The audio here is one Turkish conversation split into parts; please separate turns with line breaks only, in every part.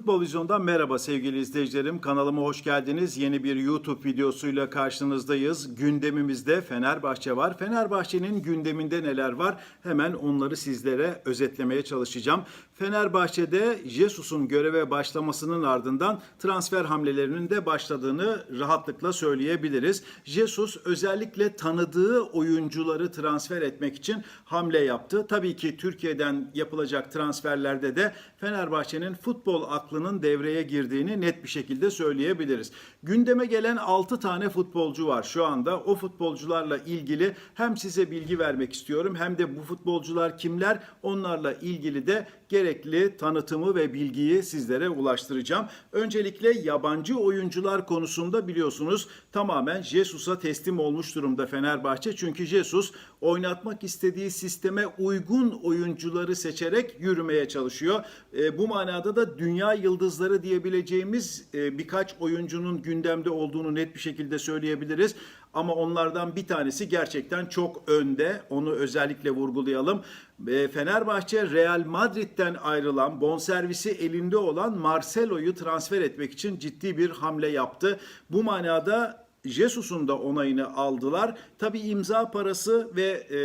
Futbol Vizyon'dan merhaba sevgili izleyicilerim. Kanalıma hoş geldiniz. Yeni bir YouTube videosuyla karşınızdayız. Gündemimizde Fenerbahçe var. Fenerbahçe'nin gündeminde neler var? Hemen onları sizlere özetlemeye çalışacağım. Fenerbahçe'de Jesus'un göreve başlamasının ardından transfer hamlelerinin de başladığını rahatlıkla söyleyebiliriz. Jesus özellikle tanıdığı oyuncuları transfer etmek için hamle yaptı. Tabii ki Türkiye'den yapılacak transferlerde de Fenerbahçe'nin futbol aklının devreye girdiğini net bir şekilde söyleyebiliriz. Gündeme gelen 6 tane futbolcu var şu anda. O futbolcularla ilgili hem size bilgi vermek istiyorum hem de bu futbolcular kimler onlarla ilgili de gerekli tanıtımı ve bilgiyi sizlere ulaştıracağım. Öncelikle yabancı oyuncular konusunda biliyorsunuz tamamen Jesus'a teslim olmuş durumda Fenerbahçe. Çünkü Jesus oynatmak istediği sisteme uygun oyuncuları seçerek yürümeye çalışıyor. E, bu manada da dünya yıldızları diyebileceğimiz e, birkaç oyuncunun gündemde olduğunu net bir şekilde söyleyebiliriz. Ama onlardan bir tanesi gerçekten çok önde. Onu özellikle vurgulayalım. E, Fenerbahçe Real Madrid'den ayrılan, bonservisi elinde olan Marcelo'yu transfer etmek için ciddi bir hamle yaptı. Bu manada Jesus'un da onayını aldılar. Tabii imza parası ve e,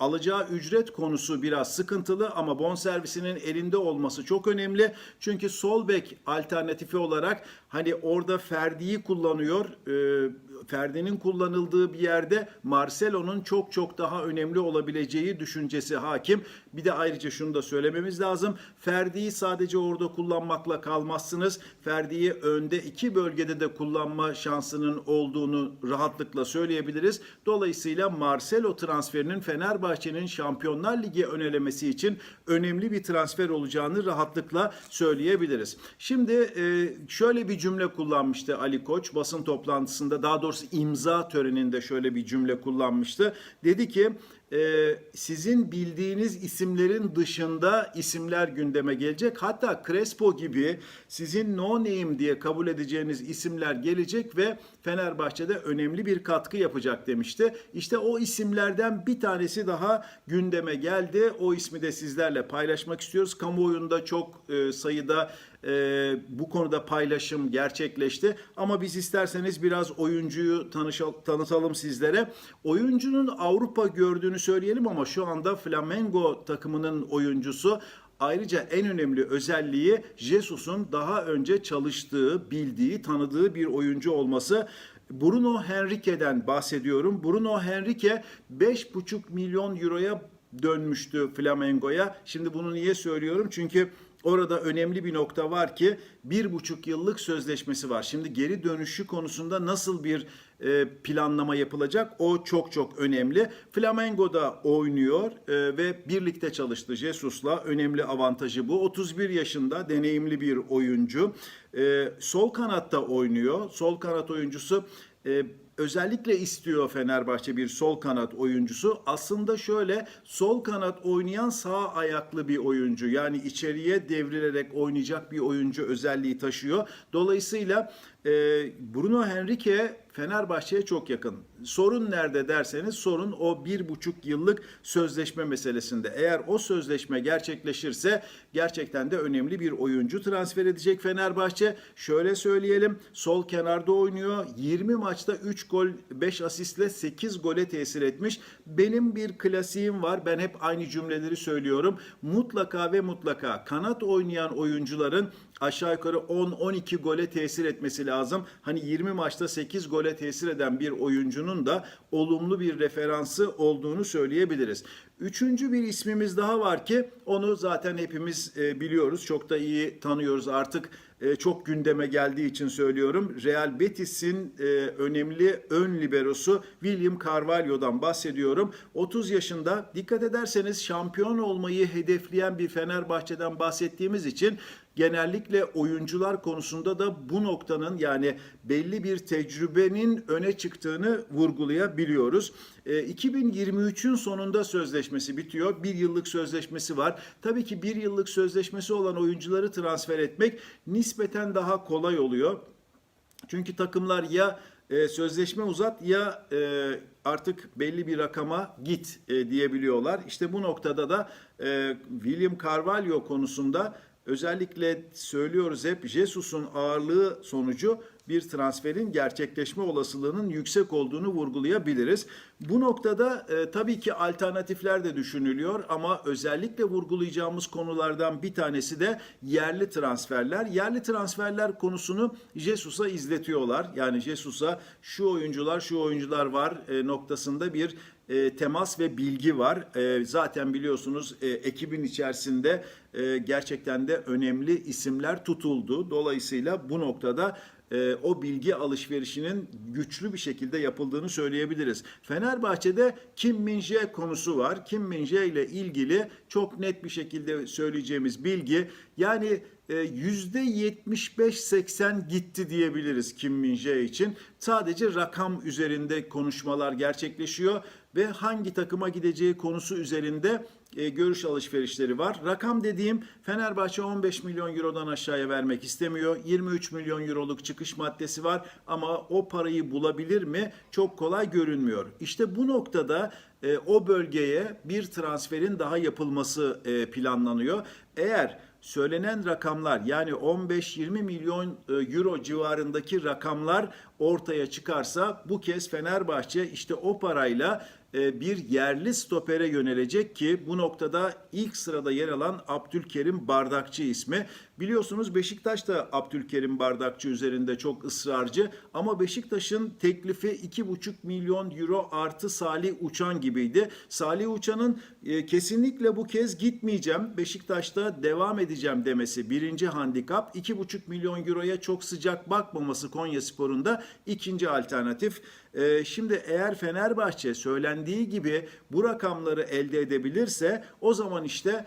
alacağı ücret konusu biraz sıkıntılı ama bonservisinin elinde olması çok önemli. Çünkü sol bek alternatifi olarak hani orada Ferdi'yi kullanıyor. E, Ferdi'nin kullanıldığı bir yerde Marcelo'nun çok çok daha önemli olabileceği düşüncesi hakim. Bir de ayrıca şunu da söylememiz lazım. Ferdi'yi sadece orada kullanmakla kalmazsınız. Ferdi'yi önde iki bölgede de kullanma şansının olduğunu rahatlıkla söyleyebiliriz. Dolayısıyla Marcelo transferinin Fenerbahçe'nin Şampiyonlar Ligi önelemesi için önemli bir transfer olacağını rahatlıkla söyleyebiliriz. Şimdi e, şöyle bir cümle kullanmıştı Ali Koç basın toplantısında daha doğrusu imza töreninde şöyle bir cümle kullanmıştı. Dedi ki e, sizin bildiğiniz isimlerin dışında isimler gündeme gelecek. Hatta Crespo gibi sizin no name diye kabul edeceğiniz isimler gelecek ve Fenerbahçe'de önemli bir katkı yapacak demişti. İşte o isimlerden bir tanesi daha gündeme geldi. O ismi de sizlerle paylaşmak istiyoruz. Kamuoyunda çok e, sayıda e, bu konuda paylaşım gerçekleşti. Ama biz isterseniz biraz oyuncuyu tanışal, tanıtalım sizlere. Oyuncunun Avrupa gördüğünü söyleyelim ama şu anda Flamengo takımının oyuncusu. Ayrıca en önemli özelliği Jesus'un daha önce çalıştığı, bildiği, tanıdığı bir oyuncu olması. Bruno Henrique'den bahsediyorum. Bruno Henrique 5,5 milyon euroya dönmüştü Flamengo'ya. Şimdi bunu niye söylüyorum? Çünkü Orada önemli bir nokta var ki bir buçuk yıllık sözleşmesi var. Şimdi geri dönüşü konusunda nasıl bir e, planlama yapılacak o çok çok önemli. Flamengo'da oynuyor e, ve birlikte çalıştı Jesus'la. Önemli avantajı bu. 31 yaşında deneyimli bir oyuncu. E, sol kanatta oynuyor. Sol kanat oyuncusu özellikle istiyor Fenerbahçe bir sol kanat oyuncusu. Aslında şöyle sol kanat oynayan sağ ayaklı bir oyuncu. Yani içeriye devrilerek oynayacak bir oyuncu özelliği taşıyor. Dolayısıyla Bruno Henrique Fenerbahçe'ye çok yakın. Sorun nerede derseniz sorun o bir buçuk yıllık sözleşme meselesinde. Eğer o sözleşme gerçekleşirse gerçekten de önemli bir oyuncu transfer edecek Fenerbahçe. Şöyle söyleyelim sol kenarda oynuyor. 20 maçta 3 gol 5 asistle 8 gole tesir etmiş. Benim bir klasiğim var. Ben hep aynı cümleleri söylüyorum. Mutlaka ve mutlaka kanat oynayan oyuncuların aşağı yukarı 10-12 gole tesir etmesi lazım. Hani 20 maçta 8 gole tesir eden bir oyuncunun da olumlu bir referansı olduğunu söyleyebiliriz. Üçüncü bir ismimiz daha var ki onu zaten hepimiz e, biliyoruz. Çok da iyi tanıyoruz artık e, çok gündeme geldiği için söylüyorum. Real Betis'in e, önemli ön liberosu William Carvalho'dan bahsediyorum. 30 yaşında dikkat ederseniz şampiyon olmayı hedefleyen bir Fenerbahçe'den bahsettiğimiz için genellikle oyuncular konusunda da bu noktanın yani belli bir tecrübenin öne çıktığını vurgulayabiliyoruz. E, 2023'ün sonunda sözleşmesi bitiyor. Bir yıllık sözleşmesi var. Tabii ki bir yıllık sözleşmesi olan oyuncuları transfer etmek nispeten daha kolay oluyor. Çünkü takımlar ya e, sözleşme uzat ya e, artık belli bir rakama git e, diyebiliyorlar. İşte bu noktada da e, William Carvalho konusunda özellikle söylüyoruz hep Jesus'un ağırlığı sonucu bir transferin gerçekleşme olasılığının yüksek olduğunu vurgulayabiliriz. Bu noktada e, tabii ki alternatifler de düşünülüyor ama özellikle vurgulayacağımız konulardan bir tanesi de yerli transferler. Yerli transferler konusunu Jesus'a izletiyorlar. Yani Jesus'a şu oyuncular şu oyuncular var e, noktasında bir e, temas ve bilgi var. E, zaten biliyorsunuz e, ekibin içerisinde e, gerçekten de önemli isimler tutuldu. Dolayısıyla bu noktada e, o bilgi alışverişinin güçlü bir şekilde yapıldığını söyleyebiliriz. Fenerbahçe'de Kim Min-jae konusu var. Kim Min-jae ile ilgili çok net bir şekilde söyleyeceğimiz bilgi yani %75-80 gitti diyebiliriz Kim Min-jae için. Sadece rakam üzerinde konuşmalar gerçekleşiyor ve hangi takıma gideceği konusu üzerinde e, görüş alışverişleri var. Rakam dediğim Fenerbahçe 15 milyon eurodan aşağıya vermek istemiyor. 23 milyon euroluk çıkış maddesi var ama o parayı bulabilir mi? Çok kolay görünmüyor. İşte bu noktada e, o bölgeye bir transferin daha yapılması e, planlanıyor. Eğer söylenen rakamlar yani 15-20 milyon e, euro civarındaki rakamlar ortaya çıkarsa bu kez Fenerbahçe işte o parayla e, bir yerli stopere yönelecek ki bu noktada ilk sırada yer alan Abdülkerim Bardakçı ismi. Biliyorsunuz Beşiktaş da Abdülkerim Bardakçı üzerinde çok ısrarcı ama Beşiktaş'ın teklifi 2,5 milyon euro artı Salih Uçan gibiydi. Salih Uçan'ın e, kesinlikle bu kez gitmeyeceğim Beşiktaş'ta devam edeceğim demesi birinci handikap. 2,5 milyon euroya çok sıcak bakmaması Konya Spor'unda ikinci alternatif. E, şimdi eğer Fenerbahçe söylendiği gibi bu rakamları elde edebilirse o zaman işte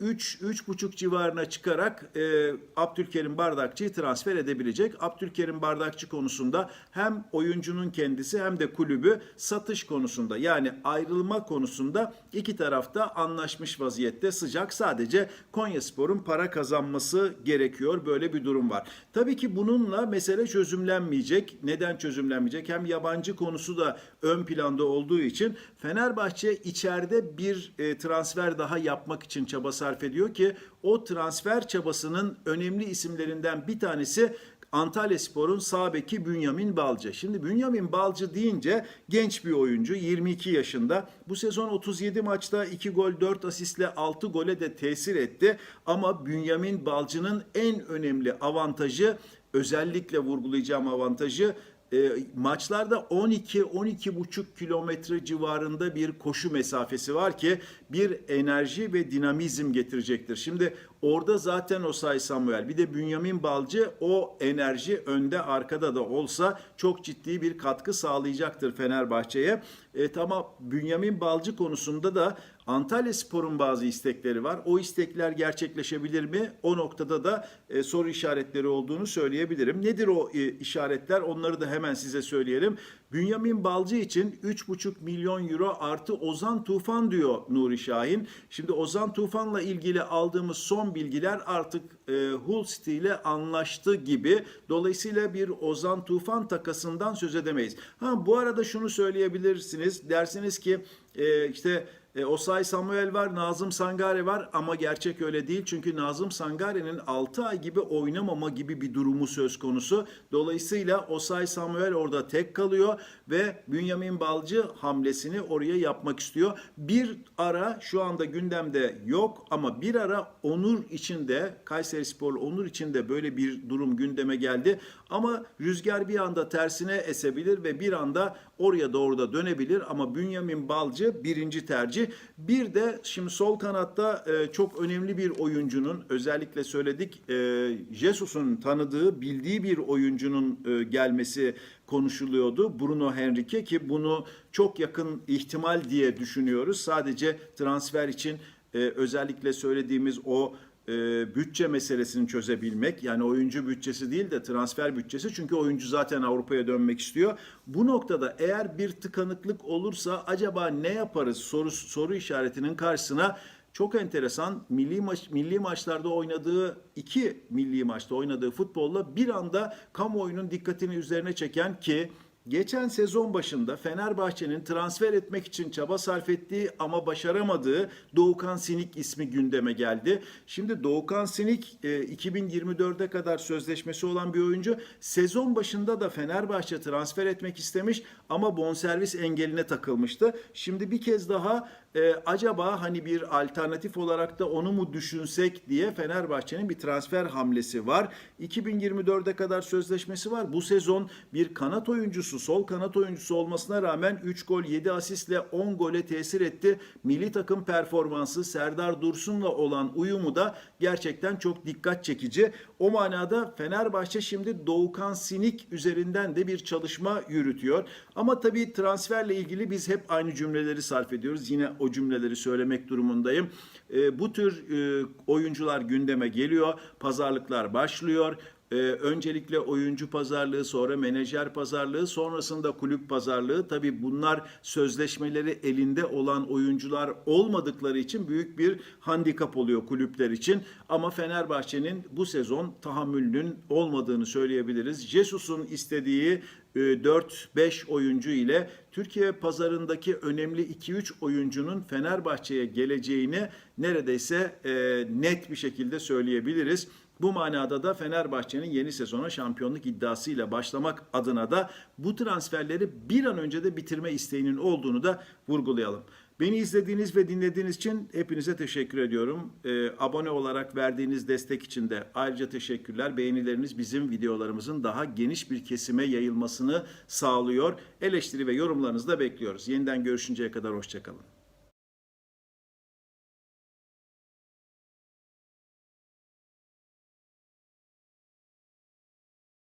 3 e, 3,5 civarına çıkarak e, Abdülkerim Bardakçı'yı transfer edebilecek. Abdülkerim Bardakçı konusunda hem oyuncunun kendisi hem de kulübü satış konusunda yani ayrılma konusunda iki tarafta anlaşmış vaziyette sıcak. Sadece Konyaspor'un para kazanması gerekiyor. Böyle bir durum var. Tabii ki bununla mesele çözümlenmeyecek. Neden çözümlenmeyecek? Hem yabancı konusu da ön planda olduğu için Fenerbahçe içeride bir e, transfer daha yapmak için çaba sarf ediyor ki o transfer çabasının önemli isimlerinden bir tanesi Antalya Spor'un sağ Bünyamin Balcı. Şimdi Bünyamin Balcı deyince genç bir oyuncu 22 yaşında. Bu sezon 37 maçta 2 gol 4 asistle 6 gole de tesir etti. Ama Bünyamin Balcı'nın en önemli avantajı özellikle vurgulayacağım avantajı e, maçlarda 12-12,5 kilometre civarında bir koşu mesafesi var ki bir enerji ve dinamizm getirecektir. Şimdi orada zaten Osay Samuel bir de Bünyamin Balcı o enerji önde arkada da olsa çok ciddi bir katkı sağlayacaktır Fenerbahçe'ye. E, tamam Bünyamin Balcı konusunda da Antalya Spor'un bazı istekleri var. O istekler gerçekleşebilir mi? O noktada da e, soru işaretleri olduğunu söyleyebilirim. Nedir o e, işaretler? Onları da hemen size söyleyelim. Bünyamin Balcı için 3,5 milyon euro artı Ozan Tufan diyor Nuri Şahin. Şimdi Ozan Tufan'la ilgili aldığımız son bilgiler artık e, Hull City ile anlaştı gibi. Dolayısıyla bir Ozan Tufan takasından söz edemeyiz. Ha bu arada şunu söyleyebilirsiniz. Dersiniz ki e, işte e, Osay Samuel var, Nazım Sangare var ama gerçek öyle değil. Çünkü Nazım Sangare'nin 6 ay gibi oynamama gibi bir durumu söz konusu. Dolayısıyla Osay Samuel orada tek kalıyor ve Bünyamin Balcı hamlesini oraya yapmak istiyor. Bir ara şu anda gündemde yok ama bir ara Onur içinde Kayseri Spor Onur içinde böyle bir durum gündeme geldi. Ama rüzgar bir anda tersine esebilir ve bir anda oraya doğru da dönebilir ama Bünyamin Balcı birinci tercih. Bir de şimdi sol kanatta e, çok önemli bir oyuncunun özellikle söyledik e, Jesus'un tanıdığı, bildiği bir oyuncunun e, gelmesi konuşuluyordu. Bruno Henrique ki bunu çok yakın ihtimal diye düşünüyoruz. Sadece transfer için e, özellikle söylediğimiz o e, bütçe meselesini çözebilmek yani oyuncu bütçesi değil de transfer bütçesi çünkü oyuncu zaten Avrupa'ya dönmek istiyor. Bu noktada eğer bir tıkanıklık olursa acaba ne yaparız soru soru işaretinin karşısına çok enteresan milli maç milli maçlarda oynadığı iki milli maçta oynadığı futbolla bir anda kamuoyunun dikkatini üzerine çeken ki Geçen sezon başında Fenerbahçe'nin transfer etmek için çaba sarf ettiği ama başaramadığı Doğukan Sinik ismi gündeme geldi. Şimdi Doğukan Sinik e, 2024'e kadar sözleşmesi olan bir oyuncu. Sezon başında da Fenerbahçe transfer etmek istemiş ama bonservis engeline takılmıştı. Şimdi bir kez daha e, acaba hani bir alternatif olarak da onu mu düşünsek diye Fenerbahçe'nin bir transfer hamlesi var. 2024'e kadar sözleşmesi var. Bu sezon bir kanat oyuncusu, sol kanat oyuncusu olmasına rağmen 3 gol 7 asistle 10 gole tesir etti. Milli takım performansı Serdar Dursun'la olan uyumu da gerçekten çok dikkat çekici. O manada Fenerbahçe şimdi Doğukan Sinik üzerinden de bir çalışma yürütüyor. Ama tabii transferle ilgili biz hep aynı cümleleri sarf ediyoruz. Yine o cümleleri söylemek durumundayım. E, bu tür e, oyuncular gündeme geliyor. Pazarlıklar başlıyor. Ee, öncelikle oyuncu pazarlığı, sonra menajer pazarlığı, sonrasında kulüp pazarlığı. Tabii bunlar sözleşmeleri elinde olan oyuncular olmadıkları için büyük bir handikap oluyor kulüpler için. Ama Fenerbahçe'nin bu sezon tahammülünün olmadığını söyleyebiliriz. Jesus'un istediği e, 4-5 oyuncu ile Türkiye pazarındaki önemli 2-3 oyuncunun Fenerbahçe'ye geleceğini neredeyse e, net bir şekilde söyleyebiliriz. Bu manada da Fenerbahçe'nin yeni sezona şampiyonluk iddiasıyla başlamak adına da bu transferleri bir an önce de bitirme isteğinin olduğunu da vurgulayalım. Beni izlediğiniz ve dinlediğiniz için hepinize teşekkür ediyorum. Ee, abone olarak verdiğiniz destek için de ayrıca teşekkürler. Beğenileriniz bizim videolarımızın daha geniş bir kesime yayılmasını sağlıyor. Eleştiri ve yorumlarınızı da bekliyoruz. Yeniden görüşünceye kadar hoşçakalın.